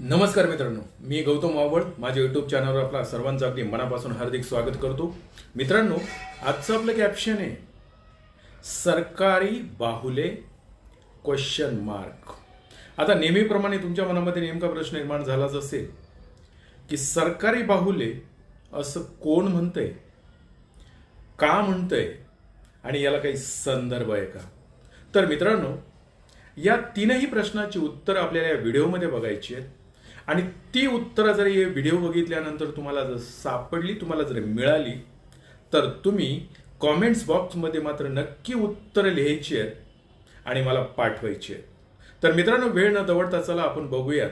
नमस्कार मित्रांनो मी गौतम आवड माझ्या यूट्यूब चॅनलवर आपला सर्वांचं अगदी मनापासून हार्दिक स्वागत करतो. मित्रांनो आजचं आपलं कॅप्शन आहे सरकारी बाहुले क्वेश्चन मार्क आता नेहमीप्रमाणे तुमच्या मनामध्ये नेमका प्रश्न निर्माण झालाच असेल की सरकारी बाहुले असं कोण म्हणतंय का म्हणतंय आणि याला काही संदर्भ आहे का? तर मित्रांनो या तीनही प्रश्नाची उत्तरं आपल्याला या व्हिडिओमध्ये बघायची आहेत. आणि ती उत्तरं जर हे व्हिडिओ बघितल्यानंतर तुम्हाला जर सापडली तुम्हाला जर मिळाली तर तुम्ही कॉमेंट्स बॉक्समध्ये मात्र नक्की उत्तरं लिहायची आहेत आणि मला पाठवायची आहेत. तर मित्रांनो वेळ न दवडता चला आपण बघूयात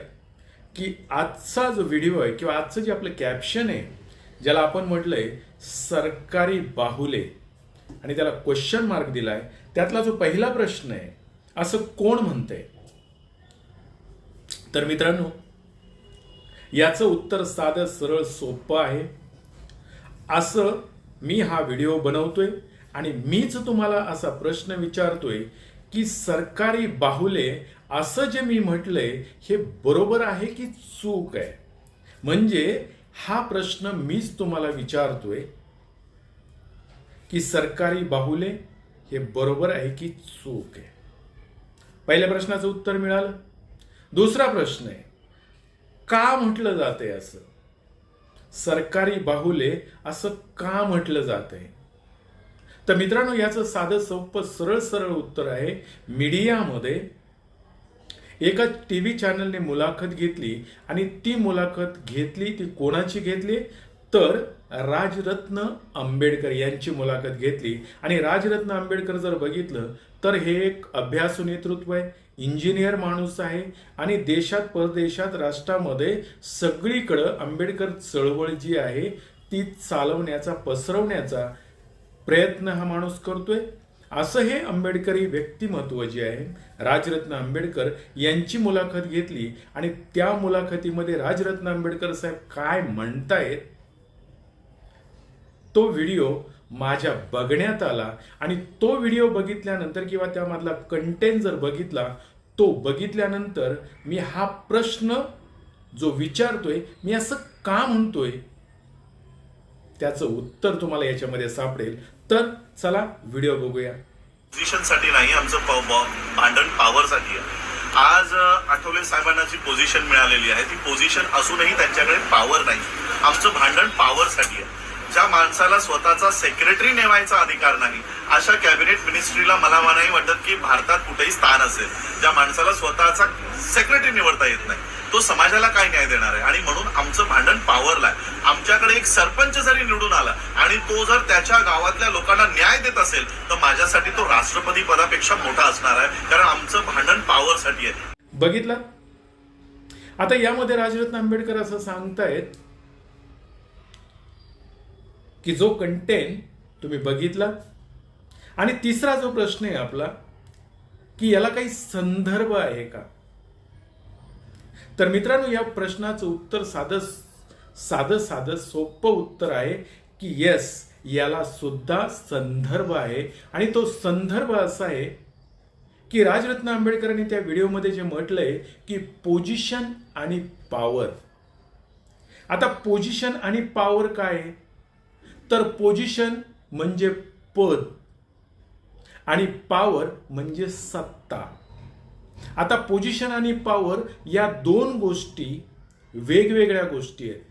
की आजचा जो व्हिडिओ आहे किंवा आजचं जे आपलं कॅप्शन आहे ज्याला आपण म्हटलंय सरकारी बाहुले आणि त्याला क्वेश्चन मार्क दिलाय त्यातला जो पहिला प्रश्न आहे असं कोण म्हणतंय? तर मित्रांनो याचं उत्तर साधं सरळ सोपं आहे. असं मी हा व्हिडिओ बनवतोय आणि मीच तुम्हाला असा प्रश्न विचारतोय की सरकारी बाहुले असं जे मी म्हटलंय हे बरोबर आहे की चूक आहे? म्हणजे हा प्रश्न मीच तुम्हाला विचारतोय की सरकारी बाहुले हे बरोबर आहे की चूक आहे? पहिल्या प्रश्नाचं उत्तर मिळालं. दुसरा प्रश्न आहे का म्हटलं जातंय असं? सरकारी बाहुले असं का म्हटलं आहे तर मित्रांनो याचं साधं सोपं सरळ सरळ उत्तर आहे. मीडियामध्ये एका टी व्ही चॅनलने मुलाखत घेतली आणि ती मुलाखत घेतली ती कोणाची घेतली? तर राजरत्न आंबेडकर यांची मुलाखत घेतली. आणि राजरत्न आंबेडकर जर बघितलं तर हे एक अभ्यासू नेतृत्व आहे. इंजिनियर माणूस आहे आणि देशात परदेशात राष्ट्रामध्ये सगळीकडं आंबेडकर चळवळ जी आहे ती चालवण्याचा पसरवण्याचा प्रयत्न हा माणूस करतोय. असं हे आंबेडकरी व्यक्तिमत्व जे आहे राजरत्न आंबेडकर यांची मुलाखत घेतली आणि त्या मुलाखतीमध्ये राजरत्न आंबेडकर साहेब काय म्हणतायत तो व्हिडिओ माझ्या बघण्यात आला आणि तो व्हिडिओ बघितल्यानंतर किंवा त्यामधला कंटेंट जर बघितला तो बघितल्यानंतर मी हा प्रश्न जो विचारतोय मी असं का म्हणतोय? त्याचं उत्तर तुम्हाला याच्यामध्ये सापडेल. तर चला व्हिडिओ बघूया. पोझिशनसाठी नाही आमचं भांडण पॉवरसाठी आहे. आज आठवले साहेबांना जी पोझिशन मिळालेली आहे ती पोझिशन असूनही त्यांच्याकडे पॉवर नाही. आमचं भांडण पॉवरसाठी आहे. ज्या माणसाला स्वतःचा सेक्रेटरी नेमायचा अधिकार नाही अशा कॅबिनेट मिनिस्ट्रीला मला नाही वाटत की भारतात कुठेही स्थान असेल. ज्या माणसाला स्वतःचा सेक्रेटरी निवडता येत नाही तो समाजाला काय न्याय देणार आहे? आणि म्हणून आमचं भांडण पॉवरला आहे आमच्याकडे एक सरपंच जरी निवडून आला आणि तो जर त्याच्या गावातल्या लोकांना न्याय देत असेल तर माझ्यासाठी तो राष्ट्रपती पदापेक्षा मोठा असणार आहे कारण आमचं भांडण पॉवरसाठी आहे. बघितलं? आता यामध्ये राजरत्न आंबेडकर असं सांगतायत की जो कंटेंट तुम्ही बघितला. आणि तिसरा जो प्रश्न आहे आपला की याला काही संदर्भ आहे का? तर मित्रांनो या प्रश्नाचं उत्तर साधं साधं साधं सोपं उत्तर आहे की येस याला सुद्धा संदर्भ आहे. आणि तो संदर्भ असा आहे की राजरत्न आंबेडकरांनी त्या व्हिडिओमध्ये जे म्हटलंय की पोजिशन आणि पॉवर आता पोझिशन आणि पॉवर काय आहे? तर पोझिशन म्हणजे पद. आणि पॉवर म्हणजे सत्ता. आता पोझिशन आणि पॉवर या दोन गोष्टी वेगवेगळ्या गोष्टी आहेत.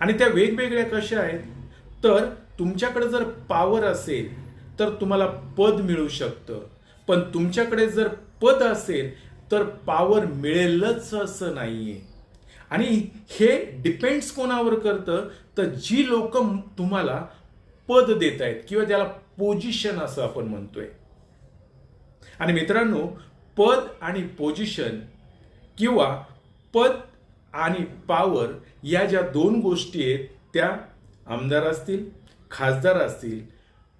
आणि त्या वेगवेगळ्या कशा आहेत? तर तुमच्याकडे जर पॉवर असेल तर तुम्हाला पद मिळू शकतं. पण तुमच्याकडे जर पद असेल तर पॉवर मिळेलच असं नाहीये. आणि हे डिपेंड्स कोणावर करतं तर जी लोक तुम्हाला पद देत आहेत किंवा त्याला पोजिशन असं आपण म्हणतोय. आणि मित्रांनो पद आणि पोजिशन किंवा पद आणि पॉवर या ज्या दोन गोष्टी आहेत त्या आमदार असतील खासदार असतील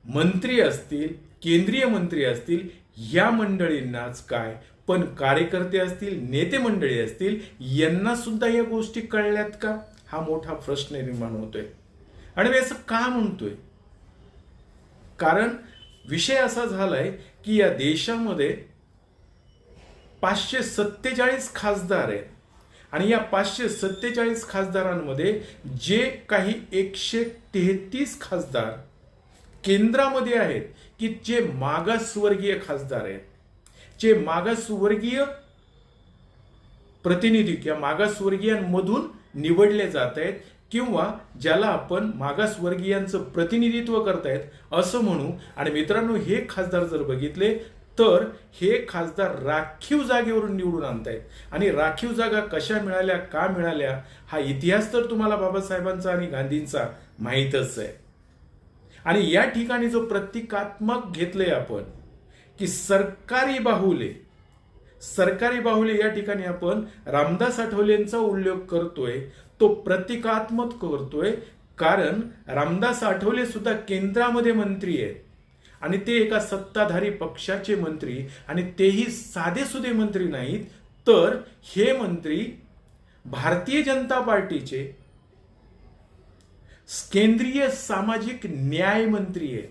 मंत्री असतील केंद्रीय मंत्री असतील या मंडळींनाच काय? पण कार्यकर्ते असतील नेते मंडळी असतील यांना सुद्धा या गोष्टी कळल्यात का? हा मोठा प्रश्न निर्माण होतोय. आणि मी असं का म्हणतोय? कारण विषय असा झालाय की या देशामध्ये पाचशे सत्तेचाळीस खासदार आहेत. आणि या पाचशे सत्तेचाळीस खासदारांमध्ये जे काही एकशे तेहतीस खासदार केंद्रामध्ये आहेत की जे मागासवर्गीय खासदार आहेत. जे मागासवर्गीय प्रतिनिधी किंवा मागासवर्गीयांमधून निवडले जात आहेत किंवा ज्याला आपण मागासवर्गीयांचं प्रतिनिधित्व करतायत असं म्हणू. आणि मित्रांनो हे खासदार जर बघितले तर हे खासदार राखीव जागेवरून निवडून आणतायत. आणि राखीव जागा कशा मिळाल्या का मिळाल्या हा इतिहास तर तुम्हाला बाबासाहेबांचा आणि गांधींचा माहीतच आहे. आणि या ठिकाणी जो प्रतिकात्मक घेतलंय आपण की सरकारी बाहुले सरकारी बाहुले या ठिकाणी आपण रामदास आठवलेंचा उल्लेख करतोय तो प्रतिकात्मक करतोय कारण रामदास आठवले सुद्धा केंद्रामध्ये मंत्री आहेत. आणि ते एका सत्ताधारी पक्षाचे मंत्री आणि तेही साधे सुधे मंत्री नाहीत. तर हे मंत्री भारतीय जनता पार्टीचे केंद्रीय सामाजिक न्याय मंत्री आहे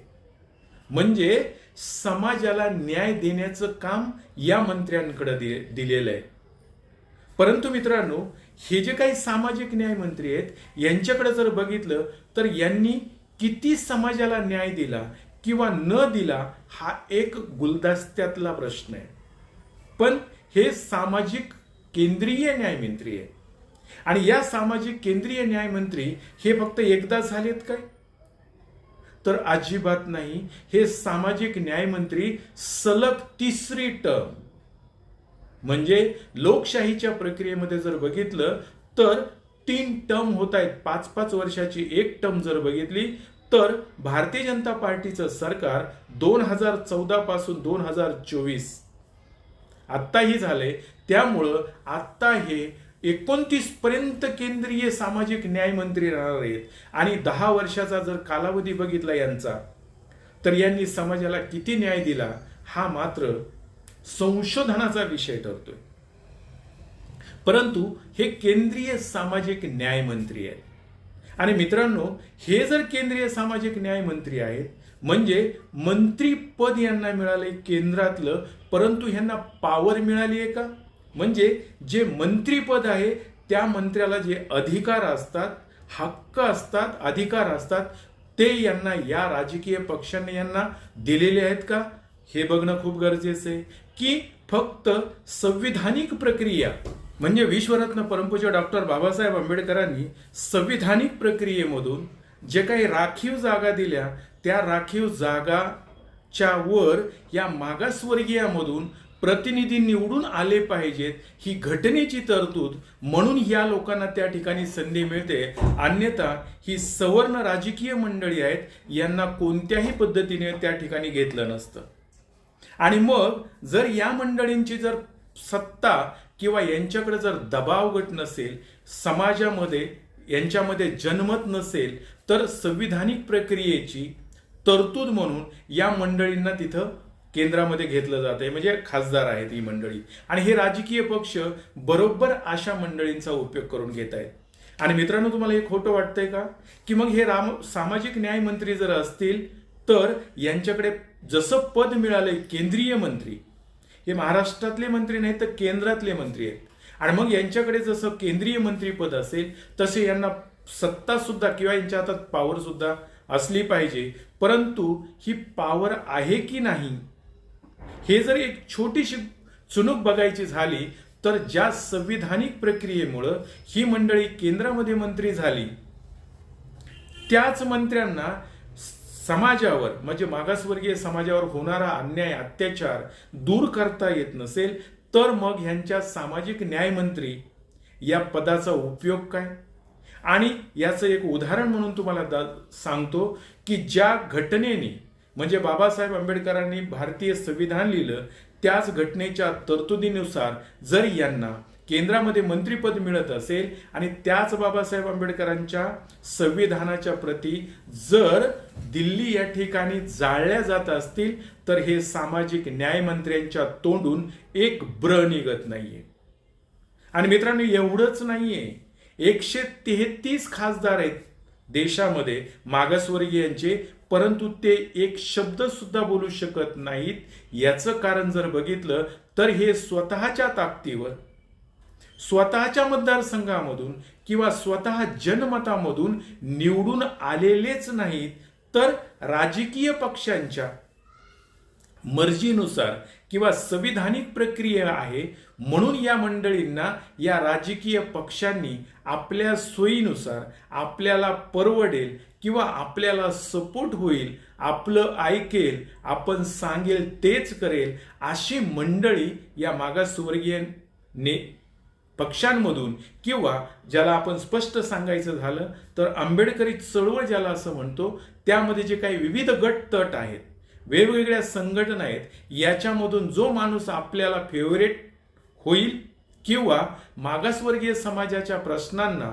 म्हणजे समाजाला न्याय देण्याचं काम या मंत्र्यांकडे दि- दिलेलं आहे. परंतु मित्रांनो हे जे काही सामाजिक न्याय मंत्री आहेत यांच्याकडे जर बघितलं तर यांनी किती समाजाला न्याय दिला किंवा न दिला हा एक गुलदस्त्यातला प्रश्न आहे. पण हे सामाजिक केंद्रीय न्यायमंत्री आहे आणि या सामाजिक केंद्रीय न्यायमंत्री हे फक्त एकदा झालेत काय? तर अजिबात नाही. हे सामाजिक न्यायमंत्री सलग तिसरी टर्म म्हणजे लोकशाहीच्या प्रक्रियेमध्ये जर बघितलं तर तीन टर्म होत आहेत. पाच पाच वर्षाची एक टर्म जर बघितली तर भारतीय जनता पार्टीचं सरकार दोन हजार चौदा पासून दोन हजार चोवीस. आत्ताही झाले त्यामुळं आत्ता हे एकोणतीस पर्यंत केंद्रीय सामाजिक न्याय मंत्री राहणार आहेत. आणि दहा वर्षाचा जर कालावधी बघितला यांचा तर यांनी समाजाला किती न्याय दिला हा मात्र संशोधनाचा विषय ठरतोय. परंतु हे केंद्रीय सामाजिक न्याय मंत्री आहेत. आणि मित्रांनो हे जर केंद्रीय सामाजिक न्याय मंत्री आहेत म्हणजे मंत्री पद यांना मिळाले केंद्रातलं परंतु यांना पावर मिळाली आहे का? म्हणजे जे मंत्रीपद आहे त्या मंत्र्याला जे अधिकार असतात हक्क असतात अधिकार असतात ते यांना या राजकीय पक्षांनी यांना दिलेले आहेत का? हे बघणं खूप गरजेचं आहे. की फक्त संविधानिक प्रक्रिया म्हणजे विश्वरत्न परमपूज्य डॉक्टर बाबासाहेब आंबेडकरांनी संविधानिक प्रक्रियेमधून जे काही राखीव जागा दिल्या त्या राखीव जागाच्या वर या मागासवर्गीयामधून प्रतिनिधी निवडून आले पाहिजेत. ही घटनेची तरतूद म्हणून या लोकांना त्या ठिकाणी संधी मिळते. अन्यथा ही सवर्ण राजकीय मंडळी आहेत यांना कोणत्याही पद्धतीने त्या ठिकाणी घेतलं नसतं. आणि मग जर या मंडळींची जर सत्ता किंवा यांच्याकडे जर दबाव गट नसेल समाजामध्ये यांच्यामध्ये जनमत नसेल तर संविधानिक प्रक्रियेची तरतूद म्हणून या मंडळींना तिथं केंद्रामध्ये घेतलं जात आहे म्हणजे खासदार आहेत ही मंडळी. आणि हे राजकीय पक्ष बरोबर अशा मंडळींचा उपयोग करून घेत आहेत. आणि मित्रांनो तुम्हाला हे खोटं वाटतंय का? की मग हे राम सामाजिक न्याय मंत्री जर असतील तर यांच्याकडे जसं पद मिळालंय केंद्रीय मंत्री हे महाराष्ट्रातले मंत्री नाही तर केंद्रातले मंत्री आहेत. आणि मग यांच्याकडे जसं केंद्रीय मंत्रीपद असेल तसे यांना सत्ता सुद्धा किंवा यांच्या हातात पॉवर सुद्धा असली पाहिजे. परंतु ही पॉवर आहे की नाही हे जर एक छोटीशी चुनूक बघायची झाली तर ज्या संविधानिक प्रक्रियेमुळं ही मंडळी केंद्रामध्ये मंत्री झाली त्याच मंत्र्यांना समाजावर म्हणजे मागासवर्गीय समाजावर होणारा अन्याय अत्याचार दूर करता येत नसेल तर मग ह्यांच्या सामाजिक न्यायमंत्री या पदाचा उपयोग काय? आणि याचं एक उदाहरण म्हणून तुम्हाला दा- सांगतो की ज्या घटनेने म्हणजे बाबासाहेब आंबेडकरांनी भारतीय संविधान लिहिलं त्याच घटनेच्या तरतुदीनुसार जर यांना केंद्रामध्ये मंत्रीपद मिळत असेल आणि त्याच बाबासाहेब आंबेडकरांच्या संविधानाच्या प्रती जर दिल्ली या ठिकाणी जाळल्या जात असतील तर हे सामाजिक न्यायमंत्र्यांच्या तोंडून एक ब्र निघत नाहीये. आणि मित्रांनो एवढंच नाहीये. एकशे तेहतीस खासदार आहेत देशामध्ये मागासवर्गीयांचे परंतु ते एक शब्द सुद्धा बोलू शकत नाहीत. याचं कारण जर बघितलं तर हे स्वतःच्या ताकदीवर स्वतःच्या मतदारसंघामधून किंवा स्वतः जनमतामधून निवडून आलेलेच नाहीत तर राजकीय पक्षांच्या मर्जीनुसार किंवा संविधानिक प्रक्रिया आहे म्हणून या मंडळींना या राजकीय पक्षांनी आपल्या सोयीनुसार आपल्याला परवडेल किंवा आपल्याला सपोर्ट होईल आपलं ऐकेल आपण सांगेल तेच करेल अशी मंडळी या मागासवर्गीय ने पक्षांमधून किंवा ज्याला आपण स्पष्ट सांगायचं झालं तर आंबेडकरी चळवळ ज्याला असं म्हणतो त्यामध्ये जे काही विविध गट तट आहेत वेगवेगळ्या संघटना आहेत याच्यामधून जो माणूस आपल्याला फेवरेट होईल किंवा मागासवर्गीय समाजाच्या प्रश्नांना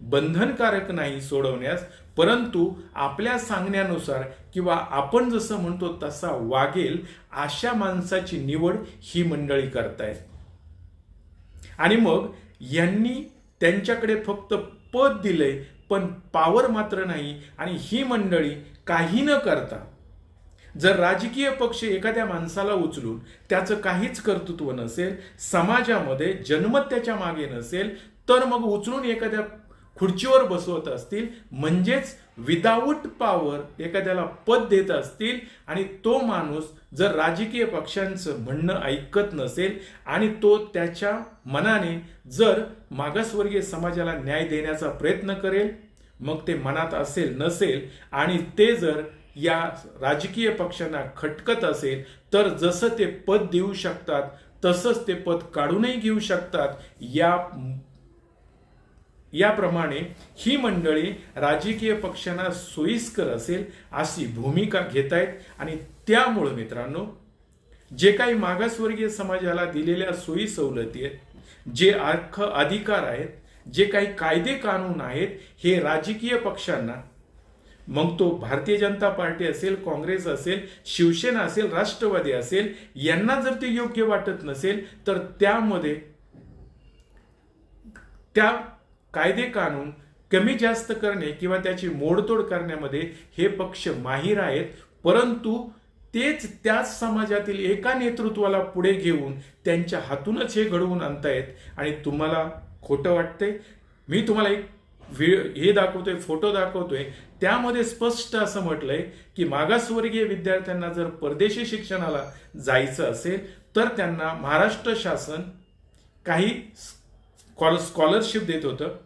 बंधनकारक नाही सोडवण्यास परंतु आपल्या सांगण्यानुसार किंवा आपण जसं म्हणतो तसा वागेल अशा माणसाची निवड ही मंडळी करतायत. आणि मग यांनी त्यांच्याकडे फक्त पद दिलंय पण पावर मात्र नाही आणि ही मंडळी काही न करता जर राजकीय पक्ष एखाद्या माणसाला उचलून त्याचं काहीच कर्तृत्व नसेल समाजामध्ये जन्मत त्याच्यामागे नसेल तर मग उचलून एखाद्या खुर्चीवर बसवत असतील म्हणजेच विदाऊट पॉवर एखाद्याला पद देत असतील आणि तो माणूस जर राजकीय पक्षांचं म्हणणं ऐकत नसेल आणि तो त्याच्या मनाने जर मागासवर्गीय समाजाला न्याय देण्याचा प्रयत्न करेल मग ते मनात असेल नसेल आणि ते जर या राजकीय पक्षांना खटकत असेल तर जसं ते पद देऊ शकतात तसंच ते पद काढूनही घेऊ शकतात. या याप्रमाणे ही मंडळी राजकीय पक्षांना सोयीस्कर असेल अशी भूमिका घेत आहेत आणि त्यामुळं मित्रांनो जे काही मागासवर्गीय समाजाला दिलेल्या सोयी सवलती आहेत जे अर्थ अधिकार आहेत जे काही कायदे कानून आहेत हे राजकीय पक्षांना मग तो भारतीय जनता पार्टी असेल काँग्रेस असेल शिवसेना असेल राष्ट्रवादी असेल यांना जर ते योग्य वाटत नसेल तर त्यामध्ये त्या कायदे कानून कमी जास्त करणे किंवा त्याची मोडतोड करण्यामध्ये हे पक्ष माहीर आहेत. परंतु तेच त्याच समाजातील एका नेतृत्वाला पुढे घेऊन त्यांच्या हातूनच हे घडवून आणतायत. आणि तुम्हाला खोटं वाटतंय? मी तुम्हाला एक हे दाखवतोय फोटो दाखवतोय. त्यामध्ये स्पष्ट असं म्हटलंय की मागासवर्गीय विद्यार्थ्यांना जर परदेशी शिक्षणाला जायचं असेल तर त्यांना महाराष्ट्र शासन काही स्कॉलरशिप देत होतं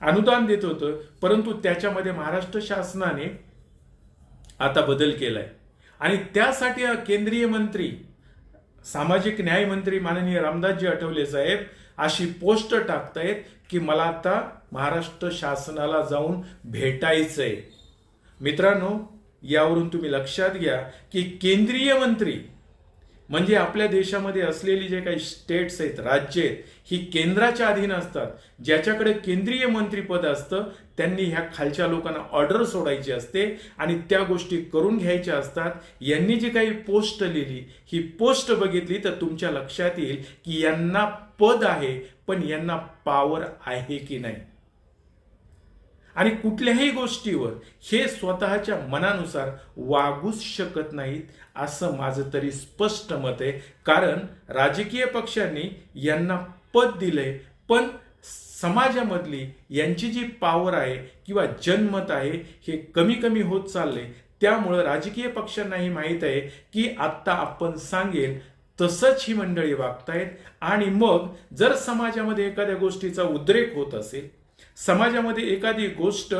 अनुदान देत होतं परंतु त्याच्यामध्ये महाराष्ट्र शासनाने आता बदल केलाय. आणि त्यासाठी केंद्रीय मंत्री सामाजिक न्याय मंत्री माननीय रामदासजी आठवले साहेब अशी पोस्ट टाकतायत की मला आता महाराष्ट्र शासनाला जाऊन भेटायचंय. मित्रांनो यावरून तुम्ही लक्षात घ्या की केंद्रीय मंत्री म्हणजे आपल्या देशामध्ये असलेली जे काही स्टेट्स आहेत राज्य आहेत ही केंद्राच्या अधीन असतात. ज्याच्याकडे केंद्रीय मंत्रीपद असतं त्यांनी ह्या खालच्या लोकांना ऑर्डर सोडायची असते आणि त्या गोष्टी करून घ्यायच्या असतात. यांनी जी काही पोस्ट लिहिली ही पोस्ट बघितली तर तुमच्या लक्षात येईल की यांना पद आहे पण यांना पॉवर आहे की नाही. आणि कुठल्याही गोष्टीवर हे स्वतःच्या मनानुसार वागूच शकत नाहीत असं माझं तरी स्पष्ट मत आहे. कारण राजकीय पक्षांनी यांना पद दिले पण समाजामधली यांची जी पॉवर आहे किंवा जनमत आहे हे कमी कमी होत चाललंय. त्यामुळं राजकीय पक्षांनाही माहीत आहे की आत्ता आपण सांगेल तसंच ही मंडळी वागतायत. आणि मग जर समाजामध्ये एखाद्या गोष्टीचा उद्रेक होत असेल समाजामध्ये एखादी गोष्ट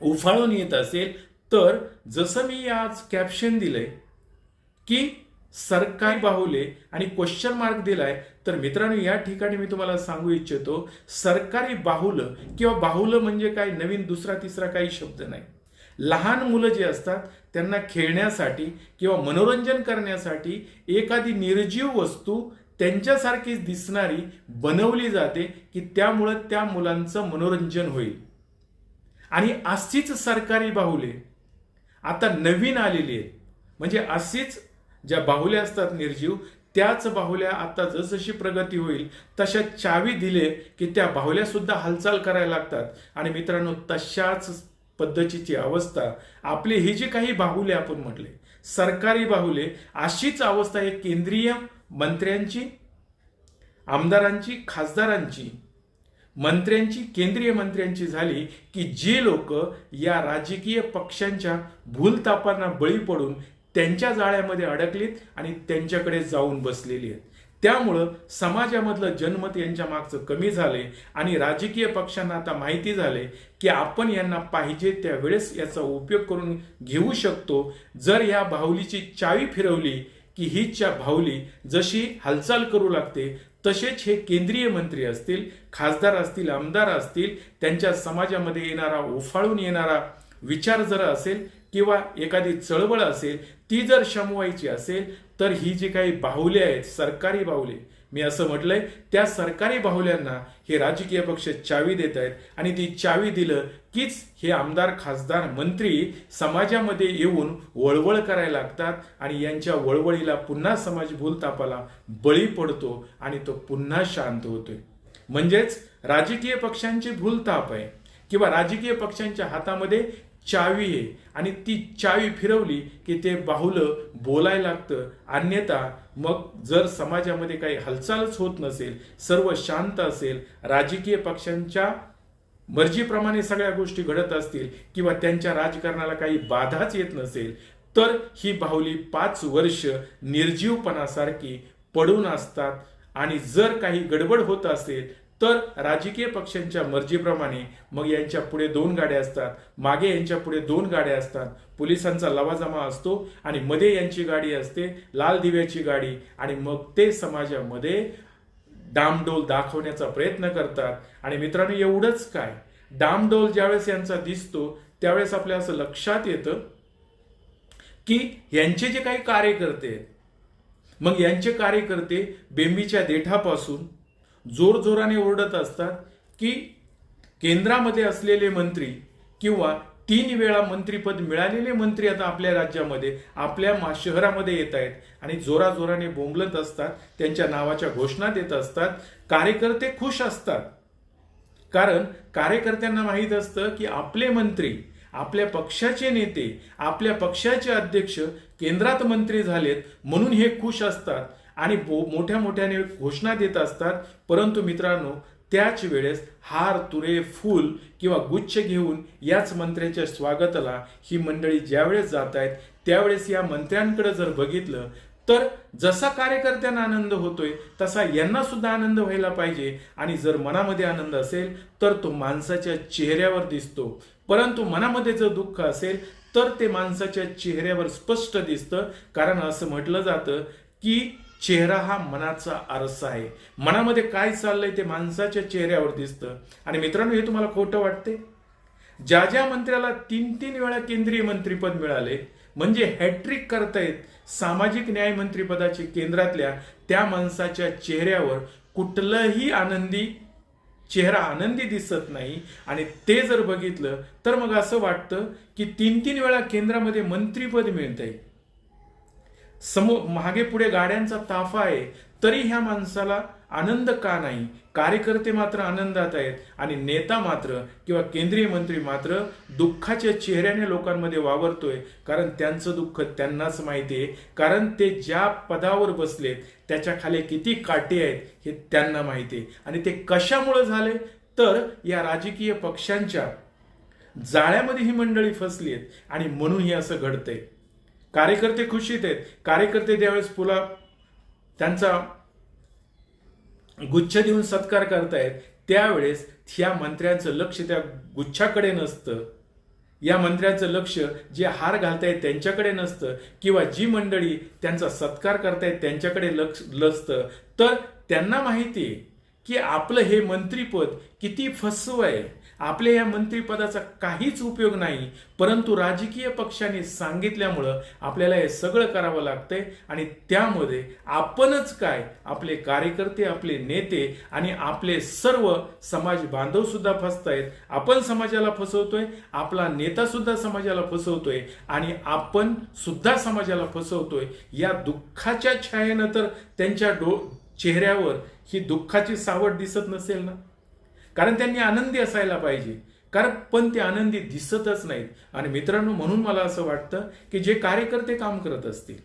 उफाळून येत असेल तर जसं मी आज कॅप्शन दिलंय की सरकारी बाहुले आणि क्वेश्चन मार्क दिलाय तर मित्रांनो या ठिकाणी मी तुम्हाला सांगू इच्छितो सरकारी बाहुलं किंवा बाहुलं म्हणजे काय नवीन दुसरा तिसरा काही शब्द नाही. लहान मुलं जे असतात त्यांना खेळण्यासाठी किंवा मनोरंजन करण्यासाठी एखादी निर्जीव वस्तू त्यांच्यासारखीच दिसणारी बनवली जाते की त्यामुळं त्या मुलांचं मनोरंजन होईल. आणि अशीच सरकारी बाहुले आता नवीन आलेली आहेत. म्हणजे अशीच ज्या बाहुल्या असतात निर्जीव त्याच बाहुल्या आता जसजशी प्रगती होईल तशा चावी दिले की त्या बाहुल्या सुद्धा हालचाल करायला लागतात. आणि मित्रांनो तशाच पद्धतीची अवस्था आपली ही जी काही बाहुले आपण म्हटले सरकारी बाहुले अशीच अवस्था हे केंद्रीय मंत्र्यांची आमदारांची खासदारांची मंत्र्यांची केंद्रीय मंत्र्यांची झाली की जे लोक या राजकीय पक्षांच्या भूलतापांना बळी पडून त्यांच्या जाळ्यामध्ये अडकलीत आणि त्यांच्याकडे जाऊन बसलेली आहेत. त्यामुळं समाजामधलं जनमत यांच्या मागचं कमी झाले आणि राजकीय पक्षांना आता माहिती झाले की आपण यांना पाहिजे त्या वेळेस याचा उपयोग करून घेऊ शकतो. जर या बाहुलीची चावी फिरवली की हीच्या बाहुली जशी हालचाल करू लागते तसेच हे केंद्रीय मंत्री असतील खासदार असतील आमदार असतील त्यांच्या समाजामध्ये येणारा उफाळून येणारा विचार जर असेल किंवा एखादी चळवळ असेल ती जर शमवायची असेल तर ही जी काही बाहुले आहेत सरकारी बाहुले मी असं म्हटलंय त्या सरकारी बाहुल्यांना हे राजकीय पक्ष चावी देत आहेत आणि ती चावी दिलं कीच हे आमदार खासदार मंत्री समाजामध्ये येऊन वळवळ करायला लागतात आणि यांच्या वळवळीला पुन्हा समाज भूलतापाला बळी पडतो आणि तो पुन्हा शांत होतोय. म्हणजेच राजकीय पक्षांची भूलताप आहे किंवा राजकीय पक्षांच्या हातामध्ये चावी आहे. आणि ती चावी फिरवली की ते बाहुलं बोलायला लागतं. अन्यथा मग जर समाजामध्ये काही हालचालच होत नसेल सर्व शांत असेल राजकीय पक्षांच्या मर्जीप्रमाणे सगळ्या गोष्टी घडत असतील किंवा त्यांच्या राजकारणाला काही बाधाच येत नसेल तर ही बाहुली पाच वर्ष निर्जीवपणासारखी पडून असतात. आणि जर काही गडबड होत असेल तर राजकीय पक्षांच्या मर्जीप्रमाणे मग यांच्या पुढे दोन गाड्या असतात मागे यांच्या पुढे दोन गाड्या असतात. पोलिसांचा लवाजमा असतो आणि मध्ये यांची गाडी असते लाल दिव्याची गाडी आणि मग ते समाजामध्ये डामडोल दाखवण्याचा प्रयत्न करतात. आणि मित्रांनो एवढंच काय? डामडोल ज्यावेळेस यांचा दिसतो त्यावेळेस आपल्या असं लक्षात येतं की यांचे जे काही कार्यकर्ते मग यांचे कार्यकर्ते बेंबीच्या देठापासून जोरजोराने ओरडत असतात की केंद्रामध्ये असलेले मंत्री किंवा तीन वेळा मंत्रीपद मिळालेले मंत्री आता आपल्या राज्यामध्ये आपल्या मा- शहरामध्ये येत आहेत आणि जोराजोराने बोंबलत असतात त्यांच्या नावाच्या घोषणा देत असतात कार्यकर्ते खुश असतात. कारण कार्यकर्त्यांना माहीत असतं की आपले मंत्री आपल्या पक्षाचे नेते आपल्या पक्षाचे अध्यक्ष केंद्रात मंत्री झालेत म्हणून हे खुश असतात. आणि बो- मोठ्या मोठ्याने घोषणा देत असतात. परंतु मित्रांनो त्याच वेळेस हार तुरे फूल किंवा गुच्छ घेऊन याच मंत्र्याच्या स्वागताला ही मंडळी ज्यावेळेस जात आहेत त्यावेळेस या मंत्र्यांकडे जर बघितलं तर जसा कार्यकर्त्यांना आनंद होतोय तसा यांना सुद्धा आनंद व्हायला पाहिजे. आणि जर मनामध्ये आनंद असेल तर तो माणसाच्या चेहऱ्यावर दिसतो. परंतु मनामध्ये जर दुःख असेल तर ते माणसाच्या चेहऱ्यावर स्पष्ट दिसतं. कारण असं म्हटलं जातं की चेहरा हा मनाचा आरसा आहे. मनामध्ये काय चाललंय ते माणसाच्या चेहऱ्यावर दिसतं. आणि मित्रांनो हे तुम्हाला खोटं वाटते ज्या ज्या मंत्र्याला तीन तीन वेळा केंद्रीय मंत्रीपद मिळाले म्हणजे हॅट्रिक करतायत सामाजिक न्याय मंत्रीपदाचे केंद्रातल्या त्या माणसाच्या चेहऱ्यावर कुठलंही आनंदी चेहरा आनंदी दिसत नाही. आणि ते जर बघितलं तर मग असं वाटतं की तीन तीन वेळा केंद्रामध्ये मंत्रीपद मिळतंय. समोर मागे पुढे गाड्यांचा ताफा आहे तरी ह्या माणसाला आनंद का नाही? कार्यकर्ते मात्र आनंदात आहेत आणि नेता मात्र किंवा केंद्रीय मंत्री मात्र दुःखाच्या चेहऱ्याने लोकांमध्ये वावरतोय कारण त्यांचं दुःख त्यांनाच माहिती आहे. कारण ते ज्या पदावर बसलेत त्याच्याखाली किती काटे आहेत हे त्यांना माहिती आहे. आणि ते कशामुळे झाले? तर या राजकीय पक्षांच्या जाळ्यामध्ये ही मंडळी फसली आहेत आणि म्हणून हे असं घडतंय. कार्यकर्ते खुशीत आहेत. कार्यकर्ते त्यावेळेस पुला त्यांचा गुच्छ देऊन सत्कार करतायत त्यावेळेस ह्या मंत्र्यांचं लक्ष त्या गुच्छाकडे नसतं. या मंत्र्यांचं लक्ष जे हार घालतायत त्यांच्याकडे नसतं किंवा जी मंडळी त्यांचा सत्कार करतायत त्यांच्याकडे लक्ष नसतं. तर त्यांना माहिती आहे की आपलं हे मंत्रीपद किती फसवं आहे. आपल्या या मंत्रीपदाचा काहीच उपयोग नाही परंतु राजकीय पक्षाने सांगितल्यामुळं आपल्याला हे सगळं करावं लागतंय आणि त्यामध्ये आपणच काय आपले कार्यकर्ते आपले नेते आणि आपले सर्व समाज बांधव सुद्धा फसतायत. आपण समाजाला फसवतोय आपला नेता सुद्धा समाजाला फसवतोय आणि आपण सुद्धा समाजाला फसवतोय. या दुःखाच्या छायेनं तर त्यांच्या डो चेहऱ्यावर ही दुःखाची सावट दिसत नसेल ना? कारण त्यांनी आनंदी असायला पाहिजे. कारण पण ते आनंदी दिसतच नाहीत. आणि मित्रांनो म्हणून मला असं वाटतं की जे कार्यकर्ते काम करत असतील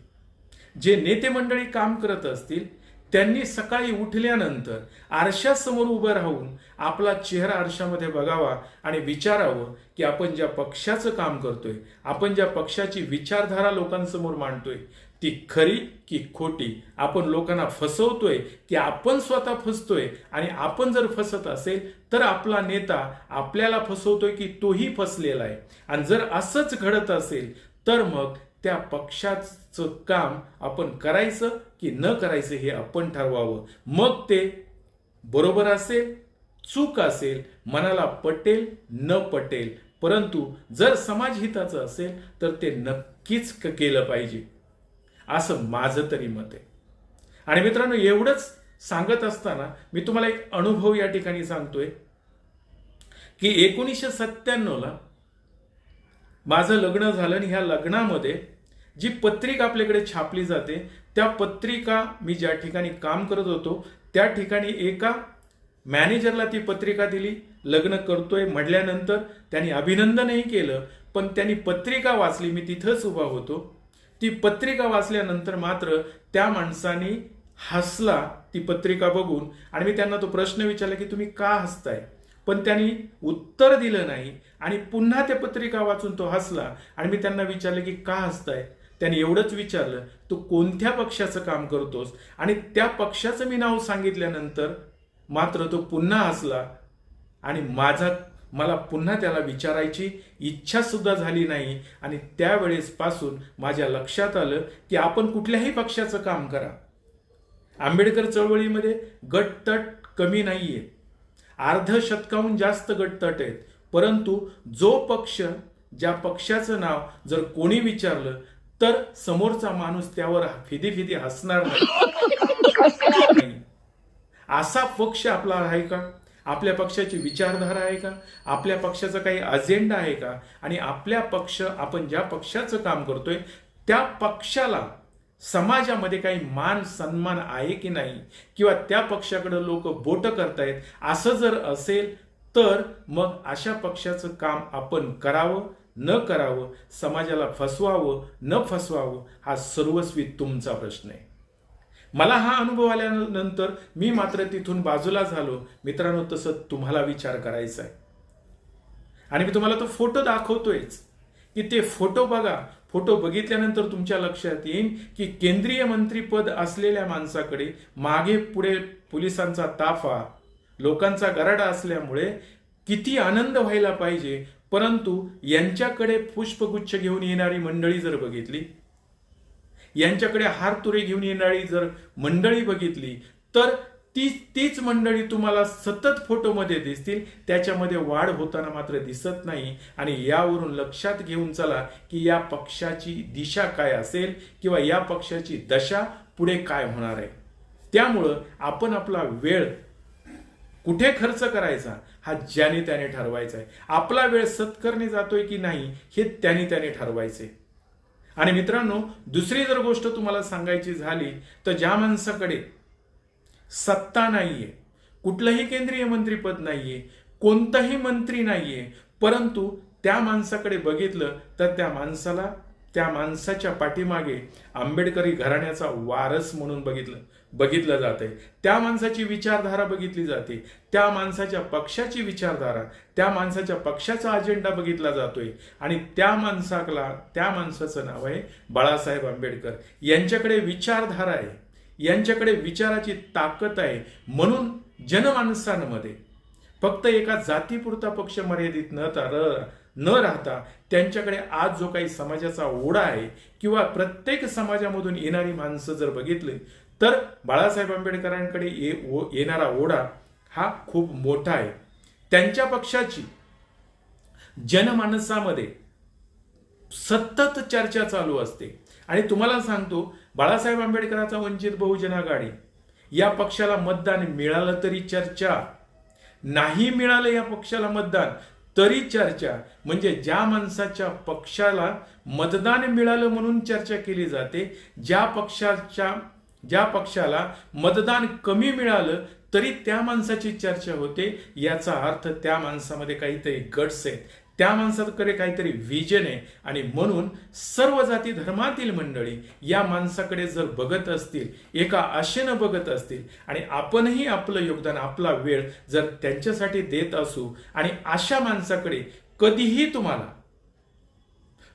जे नेते मंडळी काम करत असतील त्यांनी सकाळी उठल्यानंतर आरशासमोर उभं राहून आपला चेहरा आरशामध्ये बघावा आणि विचारावं की आपण ज्या पक्षाचं काम करतोय आपण ज्या पक्षाची विचारधारा लोकांसमोर मांडतोय ती खरी की खोटी? आपण लोकांना फसवतोय की आपण स्वतः फसतोय? आणि आपण जर फसत असेल तर आपला नेता आपल्याला फसवतोय की तोही फसलेला आहे. आणि जर असंच घडत असेल तर मग त्या पक्षाचं काम आपण करायचं की न करायचं हे आपण ठरवावं. मग ते बरोबर असेल चूक असेल मनाला पटेल न पटेल. परंतु जर समाजहिताचं असेल तर ते नक्कीच क- केलं पाहिजे. असं माझं तरी मत आहे. आणि मित्रांनो एवढंच सांगत असताना मी तुम्हाला एक अनुभव या ठिकाणी सांगतोय की एकोणीसशे सत्त्याण्णवला माझं लग्न झालं आणि ह्या लग्नामध्ये जी पत्रिका आपल्याकडे छापली जाते त्या पत्रिका मी ज्या ठिकाणी काम करत होतो त्या ठिकाणी एका मॅनेजरला ती पत्रिका दिली लग्न करतोय म्हटल्यानंतर त्यांनी अभिनंदनही केलं पण त्यांनी पत्रिका वाचली मी तिथंच उभा होतो. ती पत्रिका वाचल्यानंतर मात्र त्या माणसाने हसला ती पत्रिका बघून. आणि मी त्यांना तो प्रश्न विचारला की तुम्ही का हसताय? पण त्यांनी उत्तर दिलं नाही आणि पुन्हा त्या पत्रिका वाचून तो हसला. आणि मी त्यांना विचारलं की का हसताय? त्याने एवढंच विचारलं तू कोणत्या पक्षाचं काम करतोस? आणि त्या पक्षाचं मी नाव सांगितल्यानंतर मात्र तो पुन्हा हसला आणि माझा मला पुन्हा त्याला विचारायची इच्छा सुद्धा झाली नाही. आणि त्यावेळेस पासून माझ्या लक्षात आलं की आपण कुठल्याही पक्षाचं काम करा. आंबेडकर चळवळीमध्ये गटतट कमी नाहीये. अर्ध शतकाहून जास्त गटतट आहेत. परंतु जो पक्ष ज्या पक्षाचं नाव जर कोणी विचारलं तर समोरचा माणूस त्यावर फिदी फिदी हसणार नाही. असा पक्ष आपला आहे का? आपल्या पक्षाची विचारधारा आहे का? आपल्या पक्षाचा काही अजेंडा आहे का? आणि आपल्या पक्ष आपण ज्या पक्षाचं काम करतोय त्या पक्षाला समाजामध्ये काही मान सन्मान आहे की नाही? किंवा त्या पक्षाकडे लोक बोट करतायत असं जर असेल तर मग अशा पक्षाचं काम आपण करावं न करावं समाजाला फसवावं न फसवावं हा सर्वस्वी तुमचा प्रश्न आहे. मला हा अनुभव आल्यानंतर मी मात्र तिथून बाजूला झालो. मित्रांनो तसं तुम्हाला विचार करायचा आहे. आणि मी तुम्हाला तो फोटो दाखवतोयच. की ते फोटो बघा. फोटो बघितल्यानंतर तुमच्या लक्षात येईल की केंद्रीय मंत्रीपद असलेल्या माणसाकडे मागे पुढे पोलिसांचा ताफा लोकांचा गराडा असल्यामुळे किती आनंद व्हायला पाहिजे. परंतु यांच्याकडे पुष्पगुच्छ घेऊन येणारी मंडळी जर बघितली यांच्याकडे हार तुरे घेऊन येणारी जर मंडळी बघितली तर ती तीच मंडळी तुम्हाला सतत फोटोमध्ये दिसतील. त्याच्यामध्ये वाढ होताना मात्र दिसत नाही. आणि यावरून लक्षात घेऊन चला की या पक्षाची दिशा काय असेल किंवा या पक्षाची दशा पुढे काय होणार आहे. त्यामुळं आपण आपला वेळ कुठे खर्च करायचा हा ज्याने त्याने ठरवायचा आहे. आपला वेळ सत्करणे जातोय की नाही हे त्याने त्याने ठरवायचे. आणि मित्रांनो दुसरी जर गोष्ट तुम्हाला सांगायची झाली तर ज्या माणसाकडे सत्ता नाहीये कुठलंही केंद्रीय मंत्रीपद नाहीये कोणताही मंत्री नाहीये परंतु त्या माणसाकडे बघितलं तर त्या माणसाला त्या माणसाच्या पाठीमागे आंबेडकरी घराण्याचा वारस म्हणून बघितलं. बघितलं जाते त्या माणसाची विचारधारा बघितली जाते. त्या माणसाच्या पक्षाची विचारधारा त्या माणसाच्या पक्षाचा अजेंडा बघितला जातोय. आणि त्या माणसाला त्या माणसाचं नाव आहे बाळासाहेब आंबेडकर. यांच्याकडे विचारधारा आहे. यांच्याकडे विचाराची ताकद आहे. म्हणून जनमानसांमध्ये फक्त एका जातीपुरता पक्ष मर्यादित न तर न राहता त्यांच्याकडे आज जो काही समाजाचा ओढा आहे किंवा प्रत्येक समाजामधून येणारी माणसं जर बघितली तर बाळासाहेब आंबेडकरांकडे ये- येणारा ओढा हा खूप मोठा आहे. त्यांच्या पक्षाची जनमानसामध्ये सतत चर्चा चालू असते. आणि तुम्हाला सांगतो बाळासाहेब आंबेडकरांचा वंचित बहुजन आघाडी या पक्षाला मतदान मिळालं तरी चर्चा. नाही मिळालं या पक्षाला मतदान तरी चर्चा म्हणजे ज्या माणसाच्या पक्षाला मतदान मिळालं म्हणून चर्चा केली जाते ज्या पक्षाच्या ज्या पक्षाला मतदान कमी मिळालं तरी त्या माणसाची चर्चा होते. याचा अर्थ त्या माणसामध्ये काहीतरी गट्स आहेत. त्या माणसाकडे काहीतरी विजन आहे. आणि म्हणून सर्व जाती धर्मातील मंडळी या माणसाकडे जर बघत असतील एका आशेनं बघत असतील आणि आपणही आपलं योगदान आपला वेळ जर त्यांच्यासाठी देत असू आणि अशा माणसाकडे कधीही तुम्हाला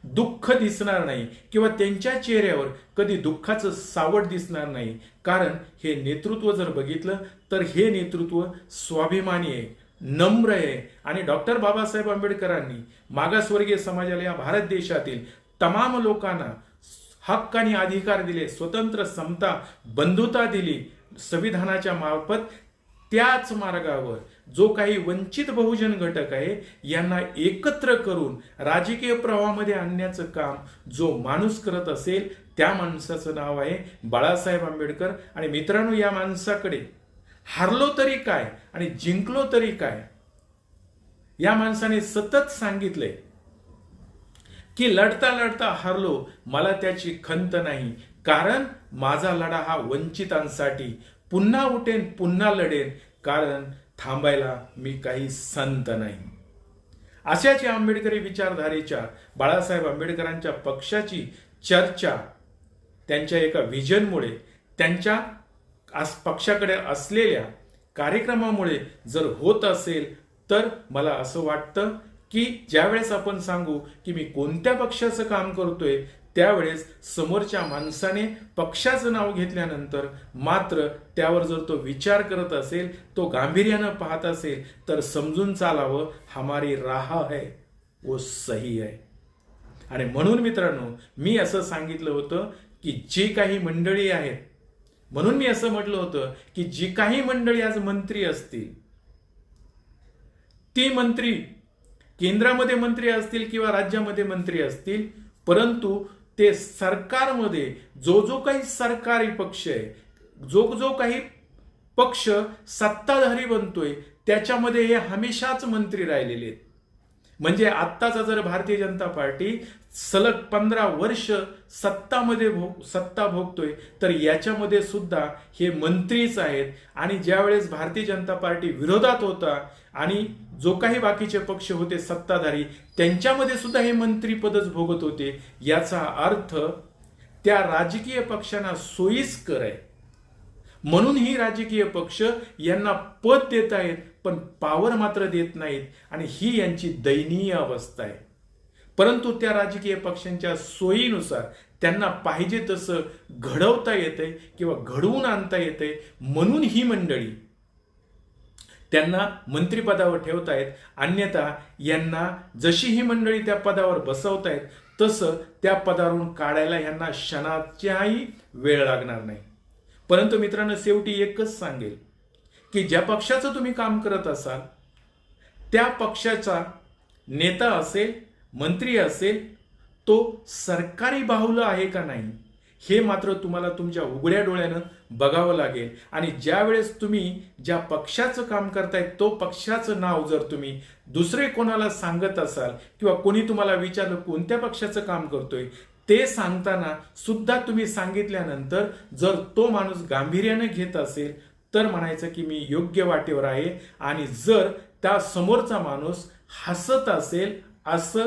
दुःख दिसणार नाही किंवा त्यांच्या चेहऱ्यावर कधी दुःखाचं सावट दिसणार नाही कारण हे नेतृत्व जर बघितलं तर हे नेतृत्व स्वाभिमानी आहे. नम्र आहे. आणि डॉक्टर बाबासाहेब आंबेडकरांनी मागासवर्गीय समाजाला या भारत देशातील तमाम लोकांना हक्क आणि अधिकार दिले स्वतंत्र समता बंधुता दिली संविधानाच्या मार्फत त्याच मार्गावर जो काही वंचित बहुजन घटक आहे यांना एकत्र करून राजकीय प्रवाहामध्ये आणण्याचं काम जो माणूस करत असेल त्या माणसाचं नाव आहे बाळासाहेब आंबेडकर. आणि मित्रांनो या माणसाकडे हारलो तरी काय आणि जिंकलो तरी काय? या माणसाने सतत सांगितले की लढता लढता हारलो मला त्याची खंत नाही. कारण माझा लढा हा वंचितांसाठी पुन्हा उठेन पुन्हा लढेन. कारण थांबायला मी काही संत नाही. अशाच या आंबेडकरी विचारधारेच्या बाळासाहेब आंबेडकरांच्या पक्षाची चर्चा त्यांच्या एका व्हिजनमुळे त्यांच्या आस पक्षाकडे असलेल्या कार्यक्रमामुळे जर होत असेल तर मला असं वाटतं की ज्यावेळेस आपण सांगू की मी कोणत्या पक्षाचं काम करतोय त्यावेळेस समोरच्या माणसाने पक्षाचं नाव घेतल्यानंतर मात्र त्यावर जर तो विचार करत असेल तो गांभीर्यानं पाहत असेल तर समजून चालावं हमारी राह है वो सही आहे आणि म्हणून मित्रांनो मी असं सांगितलं होतं की जी काही मंडळी आहेत म्हणून मी असं म्हटलं होतं की जी काही मंडळी आज मंत्री असतील ती मंत्री केंद्रामध्ये मंत्री असतील किंवा राज्यामध्ये मंत्री असतील परंतु ते सरकारमध्ये जो जो काही सरकारी पक्ष आहे जो जो काही पक्ष सत्ताधारी बनतोय त्याच्यामध्ये हे हमेशाच मंत्री राहिलेले आहेत. म्हणजे आत्ताचा जर भारतीय जनता पार्टी सलग पंधरा वर्ष सत्तामध्ये भोग सत्ता भोगतोय तर याच्यामध्ये सुद्धा हे मंत्रीच आहेत. आणि ज्यावेळेस भारतीय जनता पार्टी विरोधात होता आणि जो काही बाकीचे पक्ष होते सत्ताधारी त्यांच्यामध्ये सुद्धा हे मंत्रीपदच भोगत होते. याचा अर्थ त्या राजकीय पक्षांना सोयीस्कर आहे. म्हणून ही राजकीय पक्ष यांना पद देत आहेत पण पावर मात्र देत नाहीत. आणि ही यांची दयनीय अवस्था आहे. परंतु त्या राजकीय पक्षांच्या सोयीनुसार त्यांना पाहिजे तसं घडवता येतंय किंवा घडवून आणता येतंय म्हणून ही मंडळी त्यांना मंत्रिपदावर ठेवतायत अन्यथा यांना जशी ही मंडळी त्या पदावर बसवतायत तसं त्या पदावरून काढायला यांना क्षणाच्याही वेळ लागणार नाही. परंतु मित्रांनो शेवटी एकच सांगेल की ज्या पक्षाचं तुम्ही काम करत असाल त्या पक्षाचा नेता असेल मंत्री असेल तो सरकारी बाहुलं आहे का नाही हे मात्र तुम्हाला तुमच्या उघड्या डोळ्यानं बघावं लागेल. आणि ज्या वेळेस तुम्ही ज्या पक्षाचं काम करताय तो पक्षाचं नाव जर तुम्ही दुसरे कोणाला सांगत असाल किंवा कोणी तुम्हाला विचारलं कोणत्या पक्षाचं काम करतोय ते सांगताना सुद्धा तुम्ही सांगितल्यानंतर जर तो माणूस गांभीर्यानं घेत असेल तर म्हणायचं की मी योग्य वाटेवर आहे. आणि जर त्या समोरचा माणूस हसत असेल असं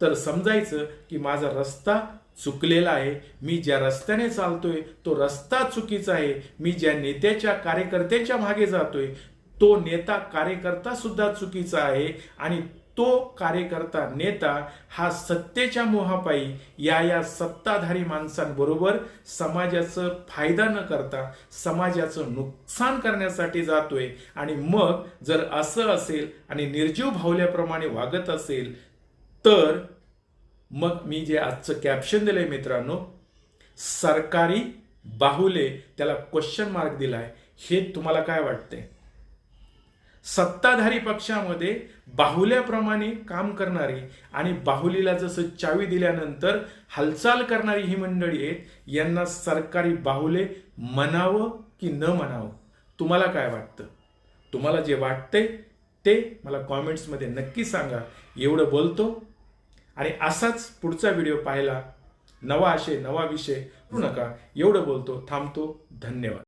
तर समजायचं की माझा रस्ता चुकलेला आहे. मी ज्या रस्त्याने चालतोय तो रस्ता चुकीचा आहे. मी ज्या नेत्याच्या कार्यकर्त्याच्या मागे जातोय तो नेता कार्यकर्ता सुद्धा चुकीचा आहे. आणि तो कार्यकर्ता नेता हा सत्तेच्या मोहापायी या या सत्ताधारी माणसांबरोबर समाजाचं फायदा न करता समाजाचं नुकसान करण्यासाठी जातोय. आणि मग जर असं असेल आणि निर्जीव भावल्याप्रमाणे वागत असेल तर मग मी जे आजचं कॅप्शन दिलंय मित्रांनो सरकारी बाहुले त्याला क्वेश्चन मार्क दिलाय. हे तुम्हाला काय वाटतंय? सत्ताधारी पक्षामध्ये बाहुल्याप्रमाणे काम करणारी आणि बाहुलीला जसं चावी दिल्यानंतर हालचाल करणारी ही मंडळी आहेत यांना सरकारी बाहुले म्हणावं की न म्हणावं? तुम्हाला काय वाटतं? तुम्हाला जे वाटतंय ते मला कॉमेंट्समध्ये नक्की सांगा. एवढं बोलतो. आणि असाच पुढचा व्हिडिओ पाहायला नवा आशय नवा विषय करू नका. एवढं बोलतो. थांबतो. धन्यवाद.